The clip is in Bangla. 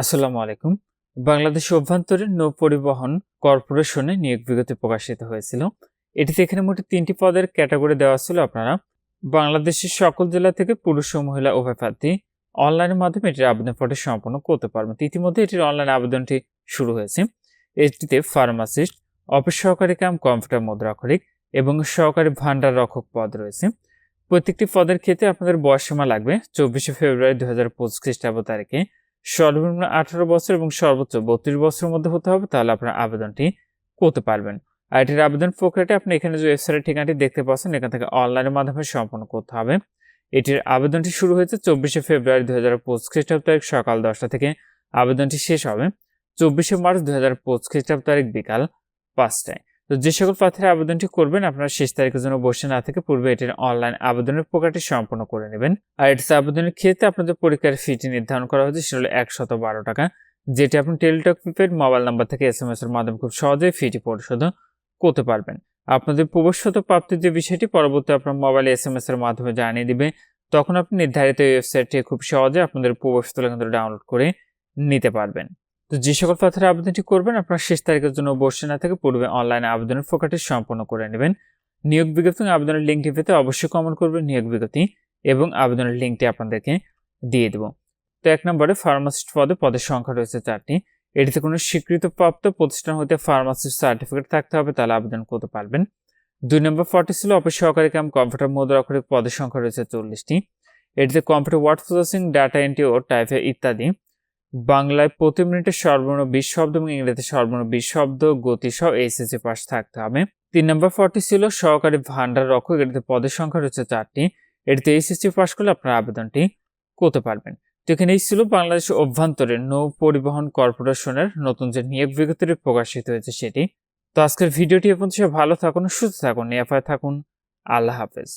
আসসালামু আলাইকুম। বাংলাদেশ অভ্যন্তরীণ নৌ পরিবহন কর্পোরেশনে নিয়োগ বিজ্ঞপ্তি প্রকাশিত হয়েছিল। এটিতে এখানে মোট তিনটি পদের ক্যাটাগরি দেওয়া ছিল আপনারা। বাংলাদেশের সকল জেলা থেকে পুরুষ ও মহিলা উভয় প্রার্থী অনলাইনের মাধ্যমে এটির আবেদন পত্র সম্পন্ন করতে পারবেন। ইতিমধ্যে এটির অনলাইন আবেদনটি শুরু হয়েছে। এটিতে ফার্মাসিস্ট, অফিস সহকারী কাম, কম্পিউটার মুদ্রাক্ষরিক এবং সহকারী ভান্ডার রক্ষক পদ রয়েছে। প্রত্যেকটি পদের ক্ষেত্রে আপনাদের বয়সসীমা লাগবে। চব্বিশে ফেব্রুয়ারি দু হাজার পঁচিশ খ্রিস্টাব্দ তারিখে সর্বনিম্ন আঠারো বছর এবং সর্বোচ্চ বত্রিশ বছরের মধ্যে হতে হবে, তাহলে আপনার আবেদনটি করতে পারবেন। আর এটির আবেদন প্রক্রিয়াটি আপনি এখানে যে ওয়েবসাইটের ঠিকানাটি দেখতে পাচ্ছেন, এখান থেকে অনলাইনের মাধ্যমে সম্পন্ন করতে হবে। এটির আবেদনটি শুরু হয়েছে চব্বিশে ফেব্রুয়ারি দু হাজার পঁচিশ খ্রিস্টাব্দ তারিখ সকাল দশটা থেকে আবেদনটি শেষ হবে চব্বিশে মার্চ দু হাজার পঁচিশ খ্রিস্টাব্দ তারিখ বিকাল পাঁচটায়। তো যে সকল প্রার্থীরা আবেদনটি করবেন, আপনারা শেষ তারিখের জন্য বসে না থেকে পূর্বে এটির অনলাইন আবেদনের প্রক্রিয়াটি সম্পন্ন করে নেবেন। আর এটিতে আবেদনের ক্ষেত্রে আপনাদের পরীক্ষার ফিটি নির্ধারণ করা হয়েছে, সেটা হলো একশত বারো টাকা, যেটি আপনি টেলিটক প্রিপেড মোবাইল নাম্বার থেকে এস এম এস এর মাধ্যমে খুব সহজেই ফিটি পরিশোধ করতে পারবেন। আপনাদের প্রবেশগত প্রাপ্তির যে বিষয়টি পরবর্তী আপনার মোবাইলে এস এম এস এর মাধ্যমে জানিয়ে দিবে। তখন আপনি নির্ধারিত ওয়েবসাইটটি খুব সহজে আপনাদের প্রবেশ কিন্তু ডাউনলোড করে নিতে পারবেন। তো যে সকল প্রার্থীরা আবেদনটি করবেন, আপনার শেষ তারিখের জন্য বসে না থেকে পূর্বে অনলাইনে আবেদনের ফোকাটি সম্পন্ন করে নেবেন। নিয়োগ বিজ্ঞপ্তি আবেদনের লিঙ্কটি পেতে অবশ্যই কমেন্ট করবেন নিয়োগ বিজ্ঞপ্তি এবং আবেদনের লিঙ্কটি আপনাদেরকে দিয়ে দেবো। তো এক নম্বরে ফার্মাসিস্ট পদে পদের সংখ্যা রয়েছে চারটি। এটিতে কোনো স্বীকৃতপ্রাপ্ত প্রতিষ্ঠান হতে ফার্মাসিস্ট সার্টিফিকেট থাকতে হবে, তাহলে আবেদন করতে পারবেন। দুই নম্বর ফর্টি ছিল অফিস সহকারী কাম কম্পিউটার মুদ্রা অক্ষরিক পদের সংখ্যা রয়েছে চল্লিশটি। এটিতে computer word processing, data entry ও টাইপে ইত্যাদি বাংলায় প্রতি মিনিটে সর্বনিম্ন বিশ শব্দ এবং ইংরেজিতে সর্বনিম্ন বিশ শব্দ গতি সহ এইচএসসি পাস থাকতে হবে। তিন নম্বর ফর্টি ছিল সহকারী ভান্ডার রক্ষক। এটিতে পদের সংখ্যা রয়েছে চারটি। এটিতে এইচএসসি পাশ করলে আপনার আবেদনটি করতে পারবেন। তো এখানে এই ছিল বাংলাদেশ অভ্যন্তরে নৌ পরিবহন কর্পোরেশনের নতুন যে নিয়োগ বিজ্ঞপ্তিটি প্রকাশিত হয়েছে সেটি। তো আজকের ভিডিওটি সে ভালো থাকুন, সুস্থ থাকুন, নিরাপদে থাকুন। আল্লাহ হাফেজ।